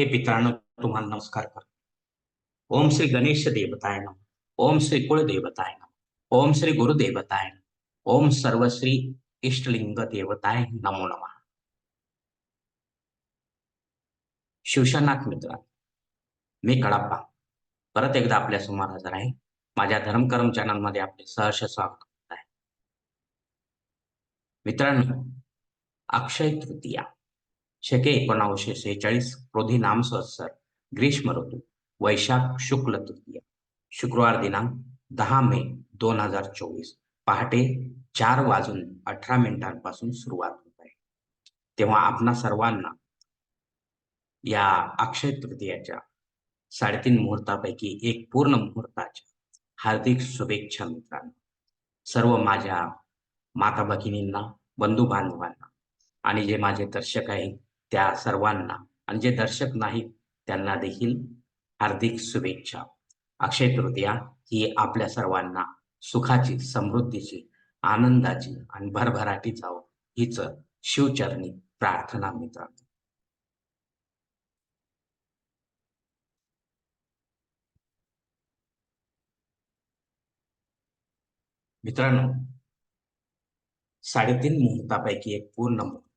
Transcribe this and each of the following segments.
हे पितरांनो तुम्हाला नमस्कार करतो. ओम श्री गणेश देवताय नम. ओम श्री कुळदेवताय नम. ओम श्री गुरुदेवताय नम. ओम सर्वश्री इष्टलिंग देवताय नमो नमः. शिवशनाथ मित्र मी कडाप्पा परत एकदा आपल्यासमोर हजर आहे. माझ्या धर्मकर्म चॅनलमध्ये आपले सहर्ष स्वागत करत आहे. मित्रांनो अक्षय तृतीया. शके एकोणावीसशे सेहेचाळीस क्रोधी नाम संवत्सर ग्रीष्म ऋतू वैशाख शुक्ल तृतीया शुक्रवार दिनांक दहा मे दोन हजार चोवीस पहाटे चार वाजून अठरा मिनिटांपासून सुरुवात होत आहे. तेव्हा आपणा सर्वांना या अक्षय तृतीयाच्या साडेतीन मुहूर्तापैकी एक पूर्ण मुहूर्ताच्या हार्दिक शुभेच्छा मित्रांनो. सर्व माझ्या माता भगिनींना बंधू बांधवांना आणि जे माझे दर्शक आहेत त्या सर्वांना आणि जे दर्शक नाहीत त्यांना देखील हार्दिक शुभेच्छा. अक्षय तृतीया ही आपल्या सर्वांना सुखाची समृद्धीची आनंदाची आणि भरभराटी जावं हीच शिवचरणी प्रार्थना मित्रांनो मित्रांनो साडेतीन मुहूर्तापैकी एक पूर्ण मुहूर्त.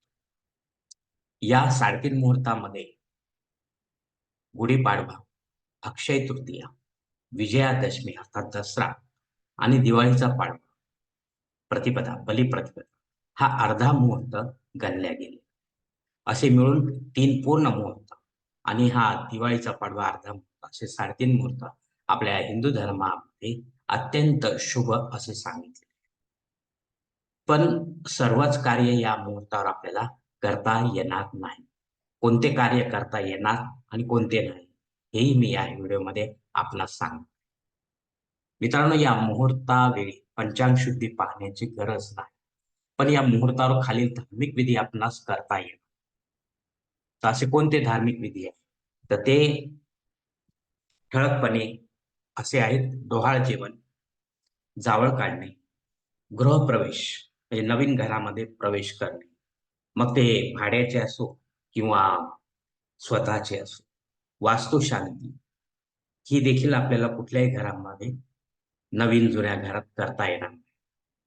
या साडेतीन मुहूर्तामध्ये गुढीपाडवा अक्षय तृतीया विजयादशमी अर्थात दसरा आणि दिवाळीचा पाडवा प्रतिपदा बलिप्रतिपदा हा अर्धा मुहूर्त गणल्या गेले. असे मिळून तीन पूर्ण मुहूर्त आणि हा दिवाळीचा पाडवा अर्धा मुहूर्त असे साडेतीन मुहूर्त आपल्या हिंदू धर्मामध्ये अत्यंत शुभ असे सांगितले. पण सर्वच कार्य या मुहूर्तावर आपल्याला करता येणार नाही. कोणते कार्य करता येणार आणि कोणते नाही हेही मी या व्हिडिओमध्ये आपणास सांग मित्रांनो या मुहूर्तावेळी पंचांग शुद्धी पाहण्याची गरज नाही. पण या मुहूर्तावर खालील धार्मिक विधी आपणास करता येणार. तर असे कोणते धार्मिक विधी आहेत? तर ते ठळकपणे असे आहेत. डोहाळ जेवण जावळ काढणे गृहप्रवेश म्हणजे नवीन घरामध्ये प्रवेश करणे. मग ते भाड्याचे असो किंवा स्वतःचे असो वास्तुशांती ही देखील आपल्याला कुठल्याही घरामध्ये नवीन जुन्या घरात करता येणार नाही.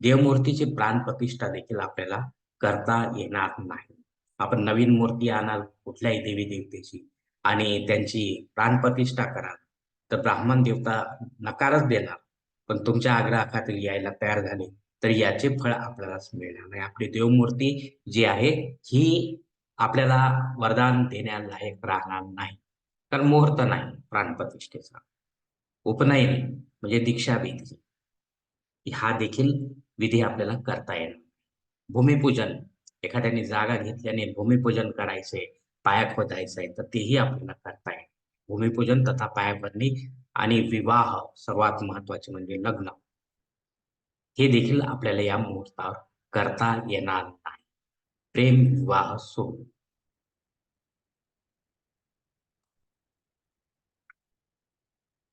देवमूर्तीची प्राणप्रतिष्ठा देखील आपल्याला करता येणार नाही. आपण नवीन मूर्ती आणाल कुठल्याही देवी देवतेची आणि त्यांची प्राणप्रतिष्ठा कराल तर ब्राह्मण देवता नकारच देणार. पण तुमच्या आग्रहाखातील यायला तयार झाले तर याचे फळ आपल्यालाच मिळणार नाही. आपली देवमूर्ती जी आहे ही आपल्याला वरदान देण्यालायक राहणार नाही. कारण मुहूर्त नाही प्राणप्रतिष्ठेचा उपनयन म्हणजे दीक्षा विधी हा देखील विधी आपल्याला करता येणार. भूमिपूजन एखाद्याने जागा घेतल्याने भूमिपूजन करायचंय पाया खोदायचंय तर तेही आपल्याला करता येईल भूमिपूजन तथा पायाभरणी आणि विवाह सर्वात महत्त्वाचे म्हणजे लग्न. हे देखील आपल्याला या मुहूर्तावर करता येणार नाही. प्रेम विवाह सोडून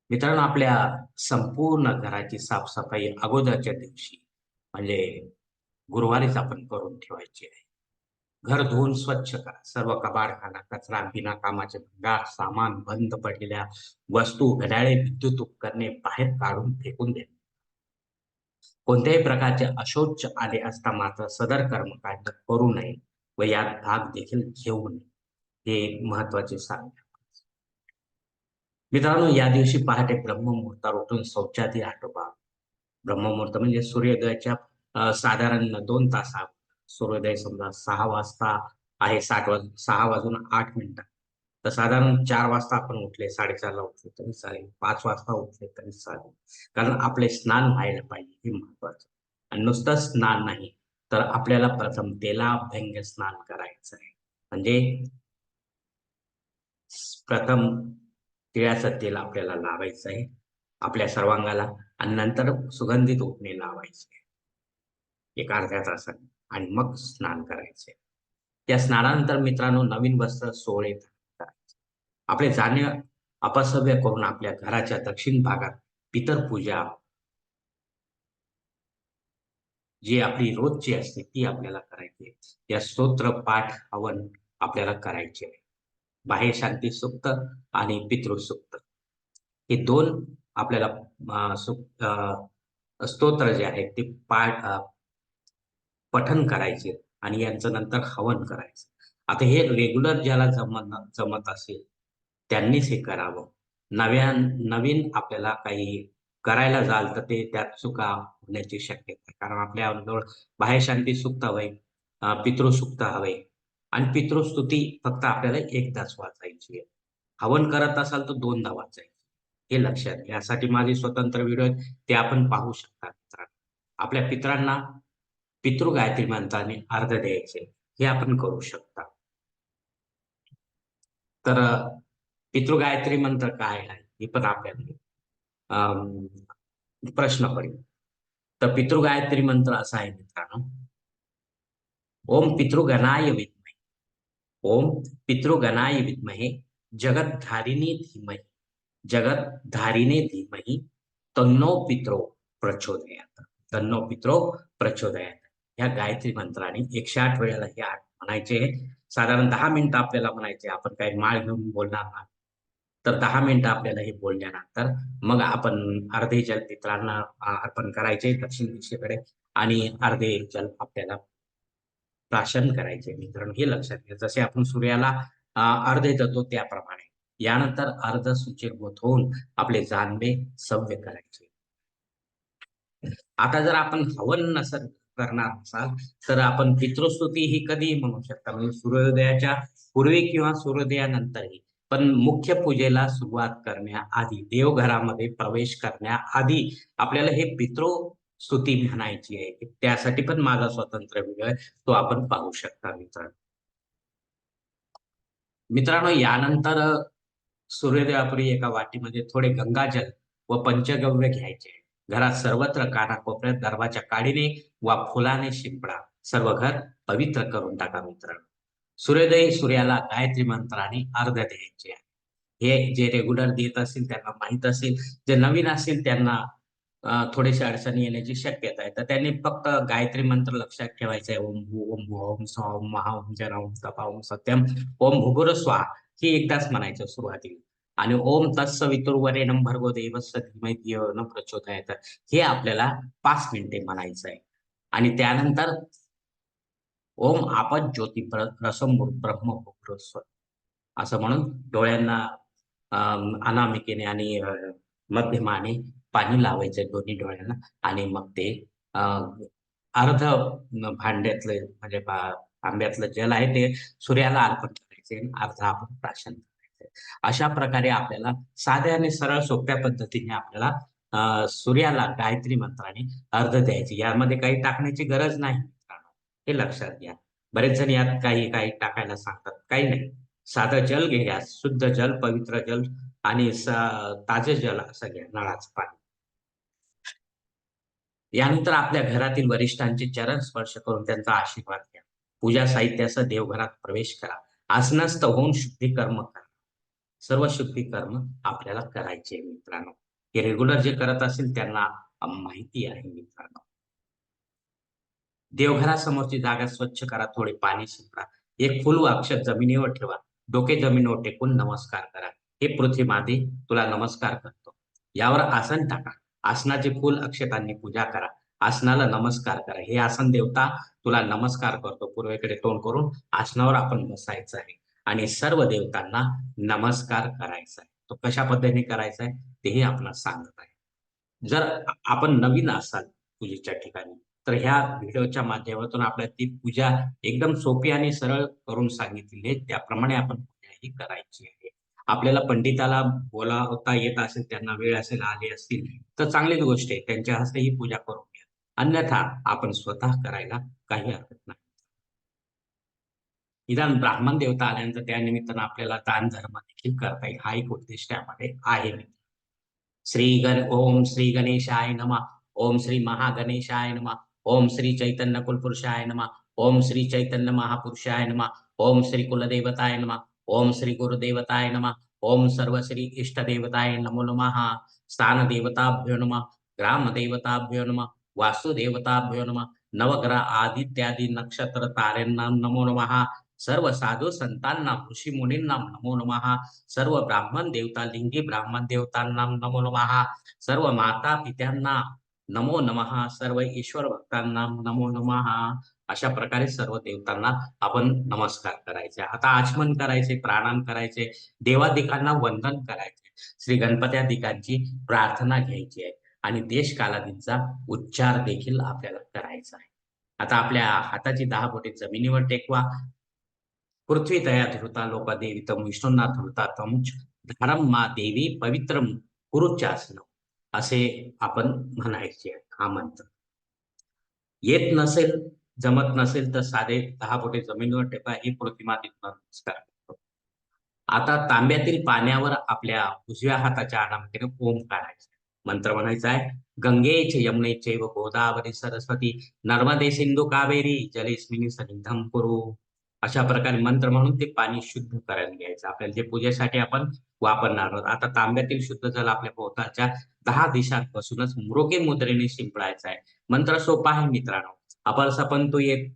मित्रांनो आपल्या संपूर्ण घराची साफसफाई अगोदरच्या दिवशी म्हणजे गुरुवारीच आपण करून ठेवायची आहे. घर धुवून स्वच्छ करा. सर्व कबाडखाना कचरा बिना कामाचे भंगार सामान बंद पडलेल्या वस्तू घड्याळे विद्युत उपकरणे बाहेर काढून फेकून द्या कोणत्याही प्रकारचे अशोच आले असता मात्र सदर कर्मकांड करू नये व यात भाग देखील घेऊ नये. हे महत्त्वाचे सांगणे मित्रांनो या दिवशी पहाटे ब्रह्ममुहूर्तावर उठून शौचादी आटोपा. ब्रह्ममुहूर्त म्हणजे सूर्योदयाच्या साधारण दोन तासा सूर्योदय समजा सहा वाजता आहे साठ वाज सहा वाजून आठ मिनिटात तर साधारण चार वाजता आपण उठले साडेचारला उठले तरी चालेल. पाच वाजता उठले तरी चालेल. कारण आपले स्नान व्हायला पाहिजे हे महत्वाचं आणि नुसतं स्नान नाही तर आपल्याला प्रथम तेलाभ्यंग स्नान करायचं आहे. म्हणजे प्रथम तिळाचं तेल आपल्याला लावायचं आहे आपल्या सर्वांगाला. आणि नंतर सुगंधित उठणे लावायचे एक अर्ध्या तासाने आणि मग स्नान करायचे त्या स्नानानंतर मित्रांनो नवीन वस्त्र सोळे आपले जाणे अपसव्य करून आपल्या घराच्या दक्षिण भागात पितर पूजा जी आपली रोजची असते ती आपल्याला करायची. या स्तोत्र पाठ हवन आपल्याला करायचे. आहे बाह्य शांती सुक्त आणि पितृसुक्त हे दोन आपल्याला स्तोत्र जे आहेत ते पाठ पठन करायचे आणि यांचं नंतर हवन करायचं. आता हे रेग्युलर ज्याला जमत जमत असेल त्यांनीच हे करावं. नव्या नवीन आपल्याला काही करायला जाल तर ते त्यात चुका होण्याची शक्यता आहे. कारण आपल्या बाह्य शांती सुक्त हवे पितृसुक्त हवे. आणि पितृस्तुती फक्त आपल्याला एकदाच वाचायची आहे. हवन करत असाल तर दोनदा वाचायची. हे लक्षात यासाठी माझे स्वतंत्र व्हिडिओ आहेत ते आपण पाहू शकता. आपल्या पित्रांना पितृ गायत्री मंत्राने अर्ध द्यायचे. हे आपण करू शकता. तर पितृ गायत्री मंत्र काय आहे? हे पण आपल्याला प्रश्न पडेल. तर पितृ गायत्री मंत्र असा आहे मित्रांनो. ओम पितृगणाय विद्महे. ओम पितृगणाय विद्महे. जगतधारिणी धीमही. जगतधारिणे धीमही. तन्नो पित्रो प्रचोदयात. तन्नो पित्रो प्रचोदयात. ह्या गायत्री मंत्राने एकशे आठ वेळेला हे आठ म्हणायचे. साधारण दहा मिनिटं आपल्याला म्हणायचे आपण काही माळ घेऊन बोलणार नाही. तर दहा मिनिटं आपल्याला हे बोलल्यानंतर मग आपण अर्धे जल पित्रांना अर्पण करायचे दक्षिण दिशेकडे आणि अर्धे जल आपल्याला प्राशन करायचे. मित्रांनो हे लक्षात घ्या. जसे आपण सूर्याला अर्धे जातो त्याप्रमाणे. यानंतर अर्ध सुचिरभूत होऊन आपले जानवे सव्य करायचे. आता जर आपण हवन नसल करणार असाल तर आपण पितृस्तुती ही कधीही म्हणू शकता? म्हणजे सूर्योदयाच्या पूर्वी किंवा सूर्योदयानंतरही. पण मुख्य पूजेला सुरुवात करण्याआधी देवघरामध्ये प्रवेश करण्याआधी आपल्याला हे पितृ स्तुती म्हणायची आहे. त्यासाठी पण माझा स्वातंत्र्य व्हिडिओ आहे. तो आपण पाहू शकता मित्रांनो. मित्रांनो यानंतर सूर्योदयापूर्वी एका वाटीमध्ये थोडे गंगाजल व पंचगव्य घ्यायचे. घरात सर्वत्र कानाकोपऱ्यात दरवाच्या काडीने वा फुलाने शिंपडा. सर्व घर पवित्र करून टाका मित्रांनो सूर्योदय सूर्याला गायत्री मंत्राने अर्ध द्यायचे आहे. हे जे रेग्युलर देत असतील त्यांना माहीत असेल जे नवीन असतील त्यांना थोडेसे अडचणी येण्याची शक्यता आहे. तर त्यांनी फक्त गायत्री मंत्र लक्षात ठेवायचा आहे. ओम भू ओम भू ओम सौम महा ओम जन ओम तपा ओम सत्यम ओम भूगुर स्वा ही एकदाच म्हणायचं सुरुवातीला. आणि ओम तत्सवितुर्वरे वितुर्वरेणम भर्गो देवस्य न प्रचोदयात. हे आपल्याला पाच मिनिटे म्हणायचं आहे. आणि त्यानंतर ओम आपत ज्योती रसम ब्रह्म असं म्हणून डोळ्यांना अनामिकेने आणि मध्यमाने पाणी लावायचं दोन्ही डोळ्यांना. आणि मग ते अर्ध भांड्यातलं म्हणजे आंब्यातलं जल आहे ते सूर्याला अर्पण करायचे अर्ध आपण प्राशन अशा प्रकारे आपल्याला साध्या आणि सरळ सोप्या पद्धतीने आपल्याला सूर्याला गायत्री मंत्राने अर्ध द्यायचे. यामध्ये काही टाकण्याची गरज नाही. हे लक्षात घ्या. बरेच जण यात काही काही टाकायला सांगतात. काही नाही. साधं जल घ्या. शुद्ध जल पवित्र जल आणि ताजे जल असं घ्या. नळाचं पाणी. यानंतर आपल्या घरातील वरिष्ठांचे चरण स्पर्श करून त्यांचा आशीर्वाद घ्या. पूजा साहित्यासह देवघरात प्रवेश करा. आसनस्थ होऊन शुद्धी कर्म करा. सर्व शुद्धी कर्म आपल्याला करायचे मित्रांनो. हे रेग्युलर जे करत असेल त्यांना माहिती आहे मित्रांनो. देवघरासमोरची जागा स्वच्छ करा थोडे पाणी शिंपरा एक फुल अक्षर जमिनीवर ठेवा. डोके जमिनीवर टेकून नमस्कार करा. हे पृथ्वी माते तुला नमस्कार करतो. यावर आसन टाका. आसनाचे फुल अक्षतांनी पूजा करा. आसनाला नमस्कार करा. हे आसन देवता तुला नमस्कार करतो. पूर्वेकडे तोंड करून आसनावर आपण बसायचं आहे. आणि सर्व देवतांना नमस्कार करायचा आहे. तो कशा पद्धतीने करायचा आहे? तेही आपण सांगत आहे. जर आपण नवीन असाल पूजेच्या ठिकाणी तर ह्या व्हिडिओच्या माध्यमातून आपल्याला ती पूजा एकदम सोपी आणि सरळ करून सांगितलेली आहे. त्याप्रमाणे आपण पूजा ही करायची आहे. आपल्याला पंडिताला बोलावता येत असेल त्यांना वेळ असेल आले असतील तर चांगलीच गोष्ट आहे. त्यांच्या हस्ते ही पूजा करून घ्या. अन्यथा आपण स्वतः करायला काही हरकत नाही. निदान ब्राह्मण देवता आल्यानंतर त्यानिमित्तानं आपल्याला दान धर्म देखील करता येईल. हा एक उद्देश त्यामध्ये आहे. श्री गण ओम श्री गणेशाय नमा. ओम श्री महागणेशाय नमा. ओम श्री चैतन्य कुलपुरुषाय नमा. ओम श्री चैतन्य महापुरुषाय नमा. ओम श्री कुलदेवताय नमा. ओम श्री गुरुदेवताय नमा. ओम सर्व श्री इष्ट देवताय नमो नमः. स्थान देवताभ्यो नम. ग्राम देवताभ्यो नम. वास्तुदेवताभ्यो नम. नवग्रह आदित्यादी नक्षत्र तारेना नमो नमः. सर्व साधू संतांना ऋषी मुनींना नमो नमः. सर्व ब्राह्मण देवता लिंगी ब्राह्मण देवतांना नमो नमः. सर्व माता पित्यांना नमो नमः. सर्व ईश्वर भक्तांना नमो नमः. अशा प्रकारे सर्व देवतांना आपण नमस्कार करायचे. आता आचमन करायचे प्राणाम करायचे देवादिकांना वंदन करायचे. श्री गणपत्यादिकांची प्रार्थना घ्यायची आहे. आणि देश कालादींचा उच्चार देखील आपल्याला करायचा आहे. आता आपल्या हाताची दहा बोटे जमिनीवर टेकवा. पृथ्वी तया धृता लोका देवितम विष्णूंना धृता तम धारम मा देवी पवित्रम कुरुचासन असे आपण म्हणायचे हा मंत्र. येत नसेल जमत नसेल तर साधे दहा बोटे जमिनीवर टेका ही प्रतिमा नमस्कार. आता तांब्यातील पाण्यावर आपल्या उजव्या हाताच्या अनामिकेने ओम काढायचा मंत्र म्हणायचा आहे गंगेच यमुनेचे व गोदावरी सरस्वती नर्मदे सिंधू कावेरी जलेस्मिनी सन्निधम कुरु. अशा प्रकारे मंत्र म्हणून ते पाणी शुद्ध करायला घ्यायचं. आपल्याला जे पूजेसाठी आपण वापरणार आहोत. आता तांब्यातील शुद्ध जल आपल्या पोटाच्या दहा दिशांपासूनच मृगे मुद्रेने शिंपडायचा आहे. मंत्र सोपा आहे मित्रांनो. अपर सपंतु ये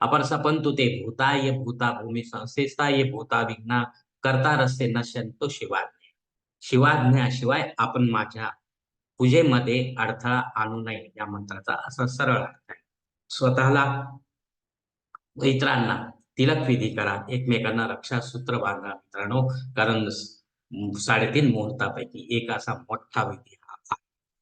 अपर सपंतु ते भूता ये भूता भूमी संस्थेचा ये भूता विघ्ना करता रस्ते नश्यंतो शिवाज्ञा. शिवाज्ञाशिवाय आपण माझ्या पूजेमध्ये अडथळा आणू नये या मंत्राचा असा सरळ अर्थ आहे. स्वतःला मित्रांना इतरांना तिलक विधी करा. एकमेकांना रक्षासूत्र बांधा मित्रांनो. कारण साडेतीन मुहूर्तापैकी एक असा मोठा विधी हा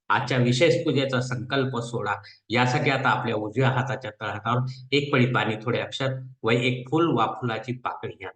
आजच्या विशेष पूजेचा संकल्प सोडा. यासाठी आता आपल्या उजव्या हाताच्या तळहातावर एक पडी पाणी थोडे अक्षर व एक फुल वा फुलाची पाकळी घ्या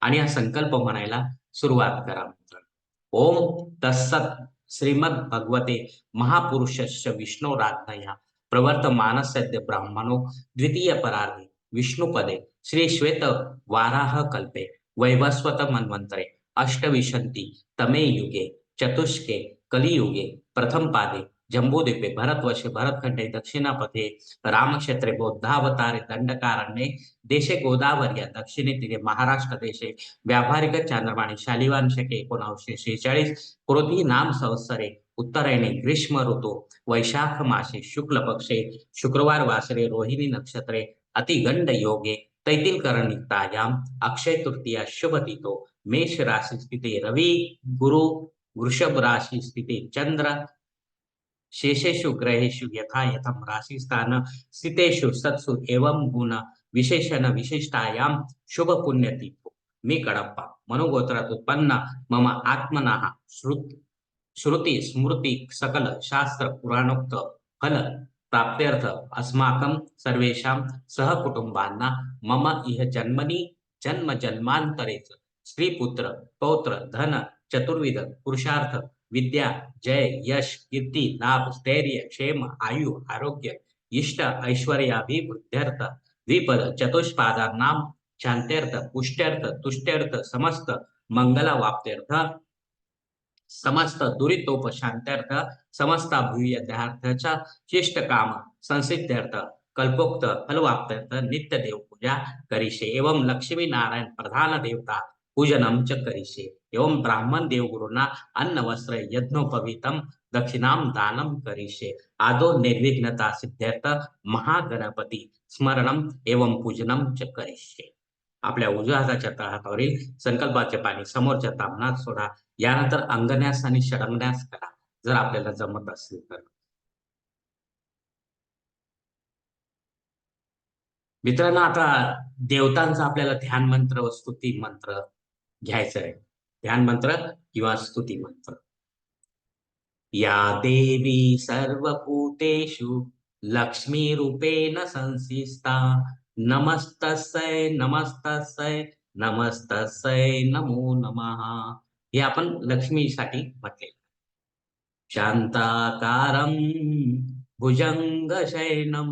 आणि हा संकल्प म्हणायला सुरुवात करा मित्रांनो. ओम तत्सत श्रीमद भगवते महापुरुषस्य विष्णोराज्ञया प्रवर्तमानस्य ब्राह्मणो द्वितीय परार्धे विष्णुपदे श्री श्वेत वाराह कल्पे वैवस्वत मन्वंतरे अष्टविशंती तमे युगे चतुष्के कलियुगे प्रथम पादे जम्बूद्वीपे भरतवर्षे भरतखंडे दक्षिणापथे रामक्षेत्रे बौद्धावतारे दंडकारण्ये देशे गोदावर्या दक्षिणे तिथे महाराष्ट्र देशे व्यावहारिक चांद्रमाणे शालिवान शके एकोणावीसशे शेहेचाळीस क्रोधी नाम संवत्सरे उत्तरायणे ग्रीष्म ऋतू वैशाख मासे शुक्ल पक्षे शुक्रवार वासरे रोहिणी नक्षत्रे अतिगंड योगे तैतील करणितायाम अक्षय तृतीया शुभ तिथो मेष राशी स्थिते रवी गुरु वृषभ राशी स्थिते चंद्र शेषेषु ग्रहेषु यथा यथम राशी स्थान स्थितेषु सत्सु एवं गुण विशेषण विशिष्टायाम शुभ पुण्य तिथो मी कडप्पा मनोगोत्रात उत्पन्न मम आत्मना श्रुत श्रुती स्मृती सकल शास्त्र पुराणोक्त फल। प्राप्त्यर्थ अस्माकं सर्वेषां सहकुटुंबांना मम इह जन्मनि जन्म जन्मांतरेच स्त्रीपुत्र पौत्र धन चतुर्विध पुरुषार्थ विद्या जय यश कीर्ती लाभ स्थैर्य क्षेम आयु आरोग्य इष्ट ऐश्वर्याभिवृद्ध्यर्थ द्विपद चतुष्पादानां शांत्यर्थ पुष्ट्यर्थ तुष्ट्यर्थ समस्त मंगल वाप्त्यर्थ समस्त दुरितोपशांत्यर्थ समस्त भूयध्यार्थाच्या शिष्ट काम संसिद्ध्यर्थ कल्पोक्त फलवाप्त्यर्थ नित्य देव पूजा करीशे एवं लक्ष्मी नारायण प्रधान देवता पूजनम च करीशे एवं ब्राह्मण देवगुरूंना अन्न वस्त्र यज्ञोपवीतम दक्षिणाम दानम करीशे आदो निर्विघ्नता सिद्ध्यर्थ महागणपती स्मरणम एवं पूजनम च करीशे आपल्या उजव्या हाताच्या तळहातावरील संकल्पाचे पाणी समोरच्या तामनात सोडा। यानंतर अंगन्यास आणि षडंगन्यास करा जर आपल्याला जमत असेल तर. मित्रांनो आता देवतांचा आपल्याला ध्यान मंत्र व स्तुती मंत्र घ्यायचं आहे. ध्यान मंत्र किंवा स्तुती मंत्र. या देवी सर्वभूतेषु लक्ष्मी रूपेण संसिस्ता नमस्तस्यै नमस्तस्यै नमस्तस्यै नमो नमः. हे आपण लक्ष्मीसाठी म्हटले शांताकारं भुजंगशयनं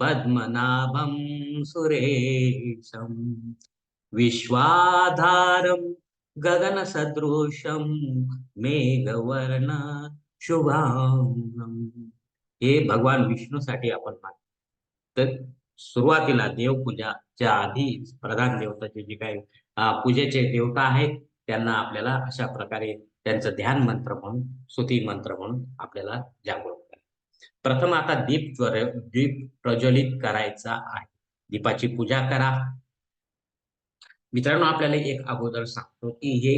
पद्मनाभं सुरेशं विश्वाधारं गगनसदृशं मेघवर्ण शुभांगम हे भगवान विष्णूसाठी आपण मानतो तर सुरुवातीला देवपूजाच्या आधी प्रधान देवताचे जे काही पूजेचे देवता आहेत त्यांना आपल्याला अशा प्रकारे त्यांचं ध्यान मंत्र म्हणून स्तुती मंत्र म्हणून आपल्याला जागृत प्रथम आता दीप दीप प्रज्वलित करायचा आहे. दीपाची पूजा करा. मित्रांनो आपल्याला एक अगोदर सांगतो की हे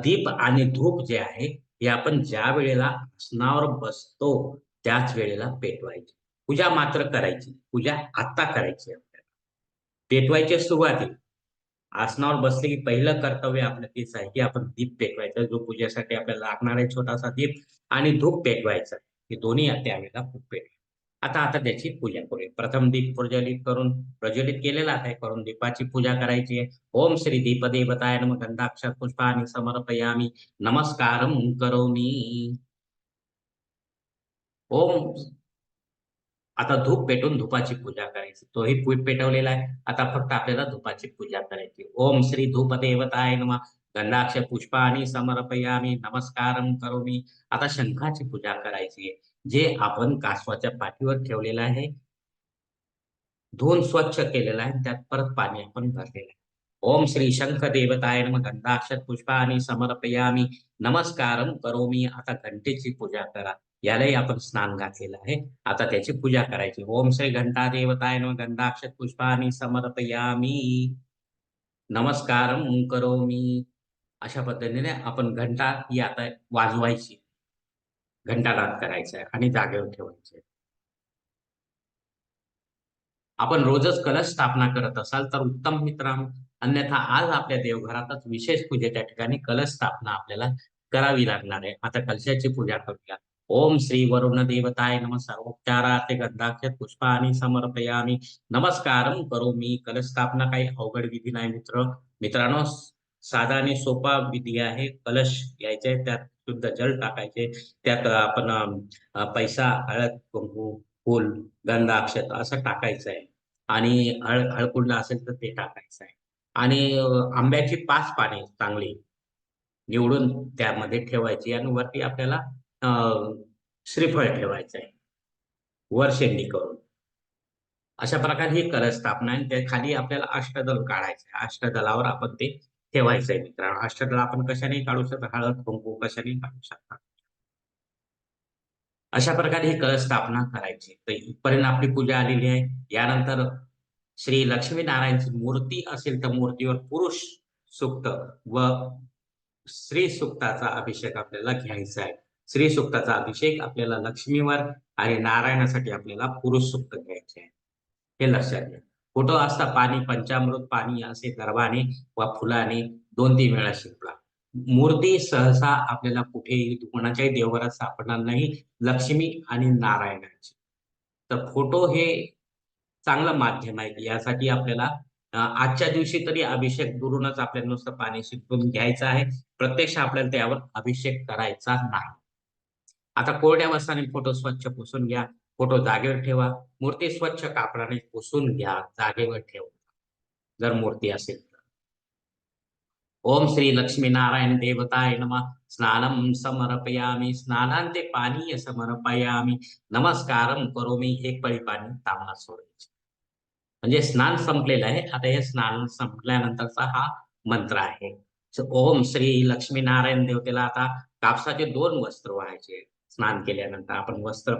दीप आणि धूप जे आहे हे आपण ज्या वेळेला आसनावर बसतो त्याच वेळेला पेटवायचे. पूजा मात्र करायची पूजा आता करायची आपल्याला. पेटवायची सुरुवातीला आसनावर बसले की पहिलं कर्तव्य आपलं तेच आहे की आपण दीप पेटवायचा जो पूजेसाठी आपल्याला लागणार आहे छोटासा दीप आणि धूप पेटवायचा. हे दोन्ही त्यावेळेला खूप पेट आता आता त्याची पूजा करूया. प्रथम दीप प्रज्वलित करून प्रज्वलित केलेला आहे करून दीपाची पूजा करायची आहे. ओम श्री दीप देवताय नम गंधाक्षर पुष्पाने समर्पयामी. नमस्कार करोमी. ओम आता धूप पेटून धुपाची पूजा करायची. तोही पूट पेटवलेला आहे. आता फक्त आपल्याला धुपाची पूजा करायची. ओम श्री धूप देवताय नमा. गंधाक्ष पुष्पानी समर्पयामी. नमस्कार करोमी. आता शंखाची पूजा करायची आहे. जे आपण कासवाच्या पाठीवर ठेवलेलं आहे धुवून स्वच्छ केलेलं आहे त्यात परत पाणी आपण भरलेलं आहे. ओम श्री शंख देवताय नम. गंधाक्षर पुष्पानी समर्पयामी. नमस्कारम करोमी. आता घंटेची पूजा करा. यालाही आपण स्नान घातलेलं आहे. आता त्याची पूजा करायची. ओम श्री घंटा देवताय नम गंधाक्षर पुष्पानी समर्पयामी. नमस्कार करोमी. अशा पद्धतीने आपण घंटा ही आता वाजवायची. घंटानाद करायचा आहे आणि जागेवर ठेवायचे आपण रोजच कलश स्थापना करत असाल तर उत्तम मित्रांनो अन्यथा आज आपल्या देवघरातच विशेष पूजेच्या ठिकाणी कलश स्थापना आपल्याला करावी लागणार आहे. आता कलशाची पूजा करूया. ओम श्री वरुण देवताय नम सर्वोपचारार्थे गंधाक्षर पुष्पा आणि समर्पयामी। नमस्कार करो मी कलश स्थापना काही अवघड विधी नाही मित्र. मित्रांनो साधा आणि सोपा विधी आहे. कलश घ्यायचे त्यात शुद्ध जल टाकायचे. त्यात आपण पैसा हळद कुंकू फुल गंध असं टाकायचं आहे. आणि हळ हळकुंड असेल तर ते टाकायचं आहे. आणि आंब्याची पाच पाने चांगली निवडून त्यामध्ये ठेवायची आणि वरती आपल्याला श्रीफळ ठेवायचं आहे वर्षेंनी करून. अशा प्रकारे ही कलश स्थापना आहे. त्या खाली आपल्याला अष्टदल काढायचं आहे अष्टदलावर आपण ते ठेवायचं आहे मित्रांनो. अष्टदल आपण कशाने काढू शकतो. हळद कुंकू कशाने काढू शकता. अशा प्रकारे ही कलश स्थापना करायची. तर इथपर्यंत आपली पूजा आलेली आहे. यानंतर श्री लक्ष्मीनारायणची मूर्ती असेल तर मूर्तीवर पुरुष सुक्त व स्त्री सुक्ताचा अभिषेक आपल्याला घ्यायचा आहे. श्री सुक्ताचा अभिषेक आपल्याला लक्ष्मीवर आणि नारायणासाठी आपल्याला पुरुष सुक्त घ्यायचे आहे. हे लक्षात घ्या. फोटो असता पाणी पंचामृत पाणी असे गर्भाने व फुलाने दोन तीन वेळा शिंपला. मूर्ती सहसा आपल्याला कुठेही कोणाच्याही देवघरात सापडणार नाही लक्ष्मी आणि नारायणाची. तर फोटो हे चांगलं माध्यम आहे. यासाठी आपल्याला आजच्या दिवशी तरी अभिषेक दुरूनच आपल्याला नुसतं पाणी शिकवून घ्यायचं आहे. प्रत्यक्ष आपल्याला त्यावर अभिषेक करायचा नाही. आता कोरड्या वस्त्राने फोटो स्वच्छ पुसून घ्या. फोटो जागेवर ठेवा. मूर्ती स्वच्छ कापडाने पुसून घ्या. जागेवर ठेवा. जर मूर्ती असेल तर. ओम श्री लक्ष्मी नारायण देवताय नम. स्नानम समर्पयामी. स्नानांते पाणी समर्पयामी. नमस्कारम करो मी एक पळी पाणी तांबा सोडायचे. म्हणजे स्नान संपलेलं आहे. आता हे स्नान संपल्यानंतरचा हा मंत्र आहे. ओम श्री लक्ष्मी नारायण देवतेला आता कापसाचे दोन वस्त्र व्हायचे. स्नान केल्यानंतर आपण वस्त्र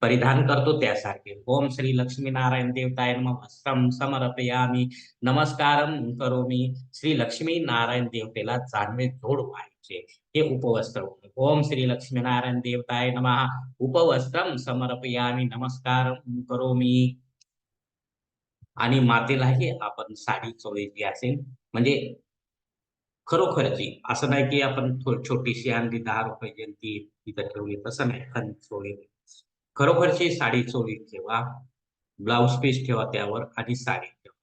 परिधान करतो त्यासारखे. ओम श्री लक्ष्मी नारायण देवताय नम. वस्त्रम समर्पयामी. नमस्कारम करोमी. श्री लक्ष्मी नारायण देवतेला चांगले जोड व्हायचे. हे उपवस्त्र ओम श्री लक्ष्मी नारायण देवताय नम. उपवस्त्रम समर्पयामी. नमस्कार करोमी. आणि मातेलाही आपण साडी चोळीची असेल म्हणजे खरोखरची असं नाही की आपण छोटीशी आणली दहा रुपये जयंती तिथं ठेवली तसं नाही. खन चोळी. खरोखरची साडी चोळी ठेवा ब्लाउज पीस ठेवा त्यावर आणि साडी ठेवा.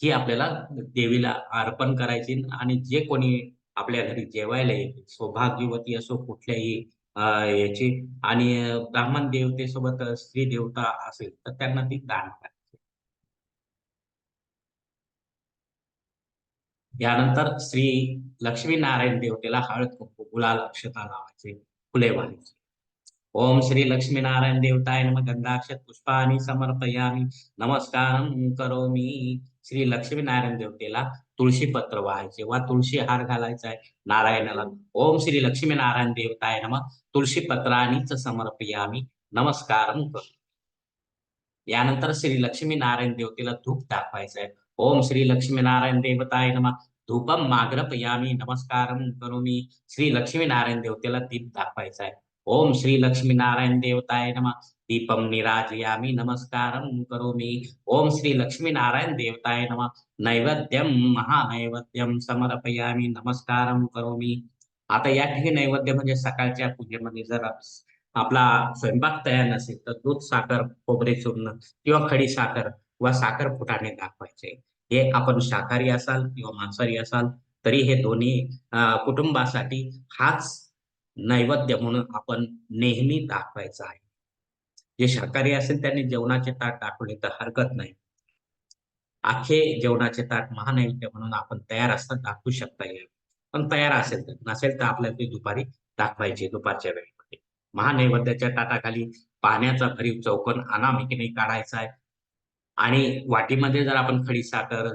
ही आपल्याला देवीला अर्पण करायची आणि जे कोणी आपल्या घरी जेवायला येईल सौभाग्यवती असो कुठल्याही याची आणि ब्राह्मण देवतेसोबत स्त्री देवता असेल तर त्यांना ती दान करायची यानंतर श्री लक्ष्मीनारायण देवतेला हळद कुंकू गुलाल अक्षता लावायचे फुले वाहायचे ओम श्री लक्ष्मीनारायण देवताय नम गंधाक्षत पुष्पानी समर्पयामी नमस्कार करोमी. श्री लक्ष्मी नारायण देवतेला तुळशी पत्र व्हायचे वा तुळशी हार घालायचा आहे नारायणाला ओम श्री लक्ष्मीनारायण देवताय नम तुळशी पत्रानीच समर्पयामी नमस्कार यानंतर श्री लक्ष्मी नारायण देवतेला धूप दाखवायचं आहे ओम श्री लक्ष्मीनारायण देवताय नमा धूपम माग्रपयामी करू मी श्री लक्ष्मीनारायण देवतेला दीप दाखवायचा आहे ओम श्री लक्ष्मीनारायण देवताय नमः। दीपम निराजयामी नमस्कार करू मी ओम श्री लक्ष्मीनारायण देवताय नमः। नैवेद्यम महानैवेद्यम समर्पयामी नमस्कार करू मी आता या ठिकाणी नैवेद्य म्हणजे सकाळच्या पूजेमध्ये जर आपला स्वयंपाक तयार नसेल तर दूध साखर खोबरे चूर्ण किंवा खडी साखर वा साखर फुटाने दाखवायचे. हे आपण शाकाहारी असाल किंवा मांसाहारी असाल तरी हे दोन्ही कुटुंबासाठी हाच नैवेद्य म्हणून आपण नेहमी दाखवायचा आहे. जे शाकाहारी असेल त्यांनी जेवणाचे ताट दाखवले तर हरकत नाही. आखे जेवणाचे ताट महानैवेद्य म्हणून आपण तयार असताना दाखवू शकता येईल पण तयार असेल तर नसेल तर आपल्याला ते दुपारी दाखवायचे दुपारच्या वेळेमध्ये. महानैवेद्याच्या ताटाखाली पाण्याचा भरीव चौकन अनामिकीने काढायचा आहे. आणि वाटीमध्ये जर आपण खडी साखर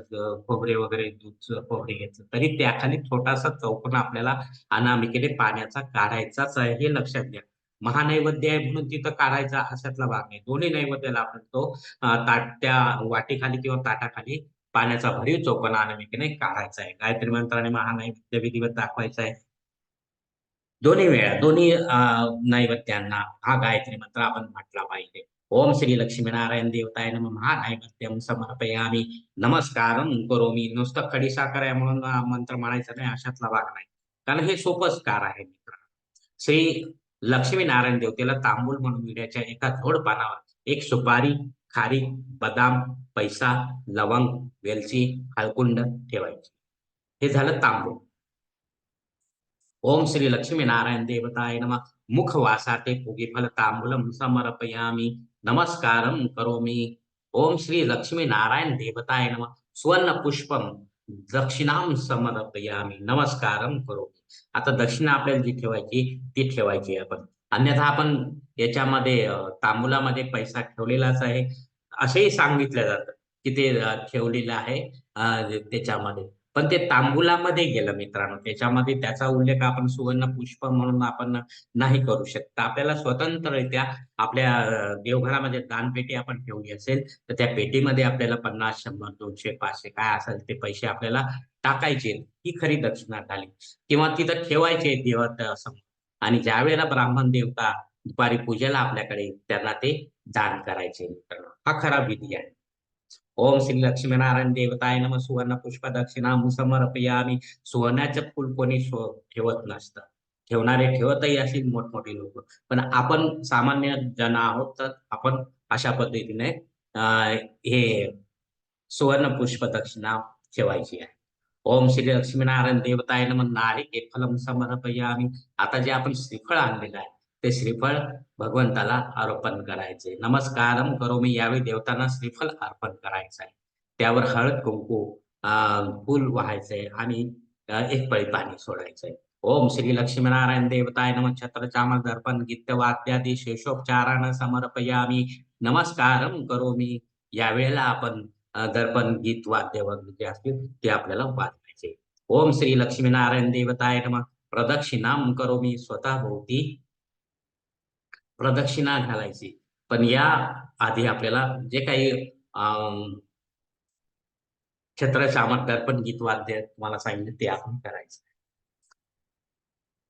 खोबरे वगैरे दूध खोबरे घेतलं तरी त्याखाली छोटासा चौकोन आपल्याला अनामिकेने पाण्याचा काढायचाच आहे हे लक्षात घ्या. महानैवेद्य आहे म्हणून तिथं काढायचा अशातला भाग नाही. दोन्ही नैवेद्याला आपण तो ताट त्या वाटीखाली किंवा ताटाखाली पाण्याचा भरीव चौकोन अनामिकेने काढायचा आहे. गायत्री मंत्राने महानैवेद्य विधिवत दाखवायचा आहे. दोन्ही वेळा दोन्ही नैवेद्यांना हा गायत्री मंत्र आपण म्हटला पाहिजे. ओम श्री लक्ष्मीनारायण देवताय नम. महानैवेद्यम समर्पयामी. नमस्कार करोमी. नुसतं खडी साखर आहे म्हणून मंत्र म्हणायचा नाही अशातला भाग नाही. कारण हे सोपंच कार आहे मित्र श्री लक्ष्मीनारायण देवतेला तांबूल म्हणून विड्याच्या एका झोड पानावर एक सुपारी खारी बदाम पैसा लवंग वेलची हळकुंड ठेवायची. हे झालं तांबूल. ओम श्री लक्ष्मीनारायण देवताय नम. मुख वासाते फल तांबूलम समर्पयामी. नमस्कारं करोमि। ओम श्री लक्ष्मी नारायण देवताय नम। स्वर्ण पुष्पम दक्षिणाम समर्पयामी। नमस्कारम करो आता दक्षिणा आपल्याला जी ठेवायची ती ठेवायची आपण. अन्यथा आपण याच्यामध्ये तांबुलामध्ये पैसा ठेवलेलाच आहे. असंही सांगितलं जातं की ते ठेवलेलं आहे त्याच्यामध्ये. पण ते तांबुलामध्ये गेलं मित्रांनो. त्याच्यामध्ये त्याचा उल्लेख आपण सुवर्ण पुष्प म्हणून आपण नाही करू शकत. आपल्याला स्वतंत्ररित्या आपल्या देवघरामध्ये दानपेटी आपण ठेवली असेल तर त्या पेटीमध्ये आपल्याला पन्नास शंभर दोनशे पाचशे काय असेल ते पैसे आपल्याला टाकायचे. ही खरी दक्षिणा झाली. किंवा तिथं ठेवायचे देवत असं आणि ज्या वेळेला ब्राह्मण देवता दुपारी पूजेला आपल्याकडे त्यांना ते दान करायचे मित्रांनो. हा खरा विधी आहे. ओम श्री लक्ष्मीनारायण देवताय नम. सुवर्ण पुष्प दक्षिणा समर्पयामी. सुवर्णाचं फुल कोणी ठेवत नसतं. ठेवणारे ठेवतही असेल मोठमोठे लोक. पण आपण सामान्य जण आहोत तर आपण अशा पद्धतीने हे सुवर्ण पुष्प दक्षिणा ठेवायची आहे. ओम श्री लक्ष्मीनारायण देवताय नम. नारिके फलम समर्पयामी. आता जे आपण श्रीफळ आणलेलं आहे ते श्रीफळ भगवंताला अर्पण करायचे. नमस्कारम करो मी यावेळी देवतांना श्रीफळ अर्पण करायचं आहे. त्यावर हळद कुंकू फुल व्हायचंय आणि एक पळी पाणी सोडायचंय ओम श्री लक्ष्मीनारायण देवताय नम. छत्र चामल दर्पण गीत वाद्यादी शेषोपचारानं समर्पयामी. नमस्कारम करो मी. यावेळेला आपण दर्पण गीत वाद्य वगैरे जे असतील ते आपल्याला वाजवायचे. ओम श्री लक्ष्मीनारायण देवताय नम. प्रदक्षिणाम करो मी. स्वतः भोवती प्रदक्षिणा घालायची. पण या आधी आपल्याला जे काही क्षेत्र दर्पण गीत वाद्य तुम्हाला सांगितले ते आपण करायचं.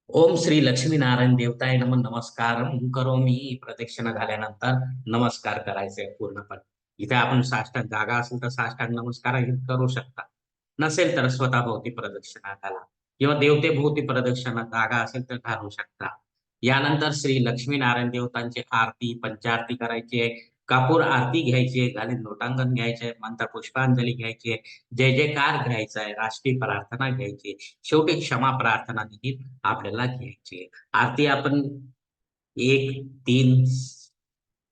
ओम श्री लक्ष्मी नारायण देवताय नम नमस्कार करो मी प्रदक्षिणा झाल्यानंतर नमस्कार करायचे पूर्णपणे. इथे आपण साष्टांग जागा असेल तर साष्टांग नमस्कार करू शकता. नसेल तर स्वतः भोवती प्रदक्षिणा घाला किंवा देवते भोवती प्रदक्षिणा जागा असेल तर घालू शकता. यानंतर श्री लक्ष्मीनारायण देवतांची आरती पंचारती करायची आहे. कापूर आरती घ्यायची आहे आणि लोटांगण घ्यायचे मंत्र पुष्पांजली घ्यायची आहे. जय जयकार घ्यायचा आहे राष्ट्रीय प्रार्थना घ्यायची शेवटी क्षमा प्रार्थना देखील आपल्याला घ्यायची आरती आपण एक तीन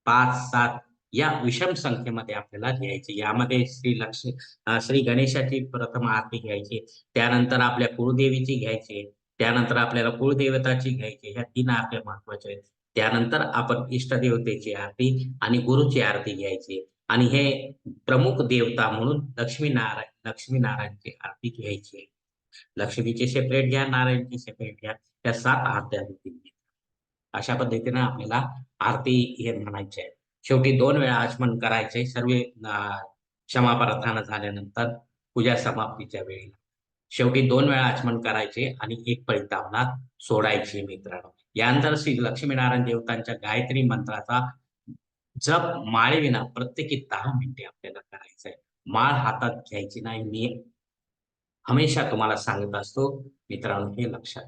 पाच सात या विषम संख्येमध्ये आपल्याला घ्यायची यामध्ये श्री लक्ष्मी श्री गणेशाची प्रथम आरती घ्यायची त्यानंतर आपल्या कुळदेवीची घ्यायची त्यानंतर आपल्याला कुळदेवताची घ्यायची ह्या तीन आरत्या महत्त्वाच्या आहेत. त्यानंतर आपण इष्टदेवतेची आरती आणि गुरुची आरती घ्यायची. आणि हे प्रमुख देवता म्हणून लक्ष्मी नारायण लक्ष्मी आरती घ्यायची. आहे लक्ष्मीची सेपरेट घ्या नारायणची सेपरेट घ्या त्या सात आरत्या अशा पद्धतीने आपल्याला आरती हे म्हणायचे आहे शेवटी दोन वेळा आचमन करायचे. सर्व क्षमा प्रार्थना झाल्यानंतर पूजा समाप्तीच्या वेळी शेवटी दोन वेळा आचमन करायचे आणि एक परितावना सोडायचे सोडायची मित्रांनो. यानंतर श्री लक्ष्मीनारायण देवतांच्या गायत्री मंत्राचा जप माळेविना प्रत्येकी दहा मिनिटे आपल्याला करायचं आहे माळ हातात घ्यायची नाही. मी हमेशा तुम्हाला सांगत असतो मित्रांनो हे लक्षात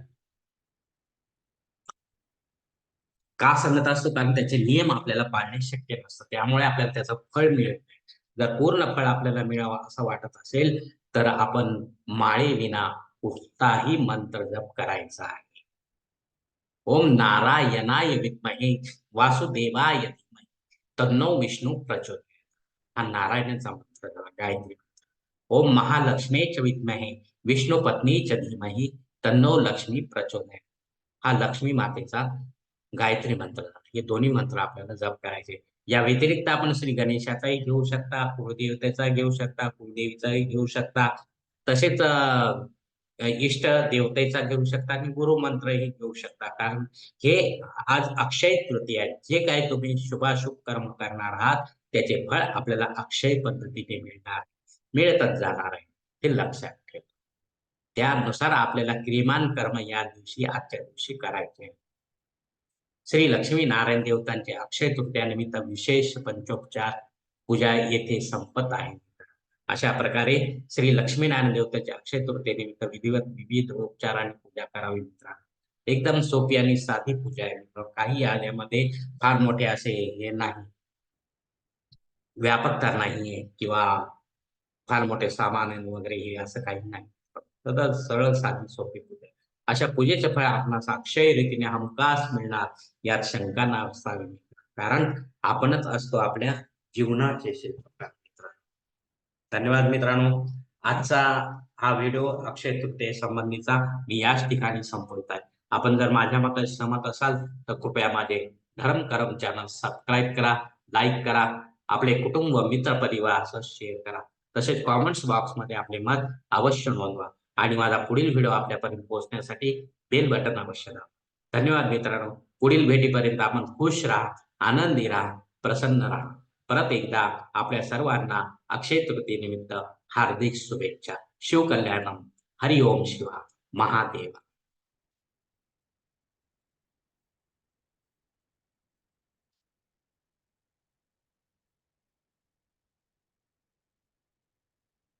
का सांगत असतो? कारण त्याचे नियम आपल्याला पाळणे शक्य नसतं. त्यामुळे आपल्याला त्याचं फळ मिळत नाही. जर पूर्ण फळ आपल्याला मिळावं असं वाटत असेल तर आपण माळेविना कुठलाही मंत्र जप करायचा आहे. ओम नारायणाय विद्महे वासुदेवाय धीमहे. तन्नो विष्णू प्रचोदयात. हा नारायणाचा मंत्र झाला गायत्री ओम महालक्ष्मी च विद्महे विष्णू पत्नी च धीमही. तन्नो लक्ष्मी प्रचोदयात. हा लक्ष्मी मातेचा गायत्री मंत्र हे दोन्ही मंत्र आपल्याला जप करायचे या व्यतिरिक्त आपण श्री गणेशाचाही घेऊ शकता कुलदेवतेचा घेऊ शकता कुलदेवीचाही घेऊ शकता. तसेच इष्ट देवतेचा घेऊ शकता आणि गुरुमंत्रही घेऊ शकता. कारण हे आज अक्षय तृतीय आहे. जे काही तुम्ही शुभाशुभ कर्म करणार आहात त्याचे फळ आपल्याला अक्षय पद्धतीने मिळणार मिळतच जाणार आहे हे लक्षात ठेवा. त्यानुसार आपल्याला क्रिमान कर्म या दिवशी आजच्या दिवशी करायचे. आहे. श्री लक्ष्मी नारायण देवतांचे अक्षय तृतीयानिमित्त विशेष पंचोपचार पूजा येथे संपत आहे. अशा प्रकारे श्री लक्ष्मीनारायण देवताच्या अक्षय तृतीयेनिमित्त विधिवत विविध उपचारांनी पूजा करावी मित्रांनो. एकदम सोपी आणि साधी पूजा आहे मित्र काही आल्यामध्ये फार मोठे असे हे नाही. व्यापकता नाहीये किंवा फार मोठे सामान आहे वगैरे हे असं काही नाही. तर सरळ साधी सोपी पूजा अशा पूजेचे फळ आपणास अक्षय रीतीने हमकास मिळणार यात शंका नसावी. कारण आपणच असतो आपल्या जीवनाचे शिल्पकार मित्र. धन्यवाद मित्रांनो. आजचा हा व्हिडिओ अक्षय तृतीये संबंधीचा मी याच ठिकाणी संपवत आहे आपण जर माझ्या मते सहमत असाल तर कृपया माझे धर्म करम चॅनल सबस्क्राईब करा लाईक करा आपले कुटुंब मित्र परिवार असं शेअर करा. तसेच कॉमेंट्स बॉक्समध्ये आपले मत अवश्य नोंदवा. आणि माझा पुढील व्हिडिओ आपल्यापर्यंत पोहोचण्यासाठी बेल बटन अवश्य दाबा. धन्यवाद मित्रांनो. पुढील भेटीपर्यंत आपण खुश राहा आनंदी राहा प्रसन्न राहा. परत एकदा आपल्या सर्वांना अक्षय तृतीयेनिमित्त हार्दिक शुभेच्छा. शिवकल्याणम. हरिओम शिवा. महादेवा.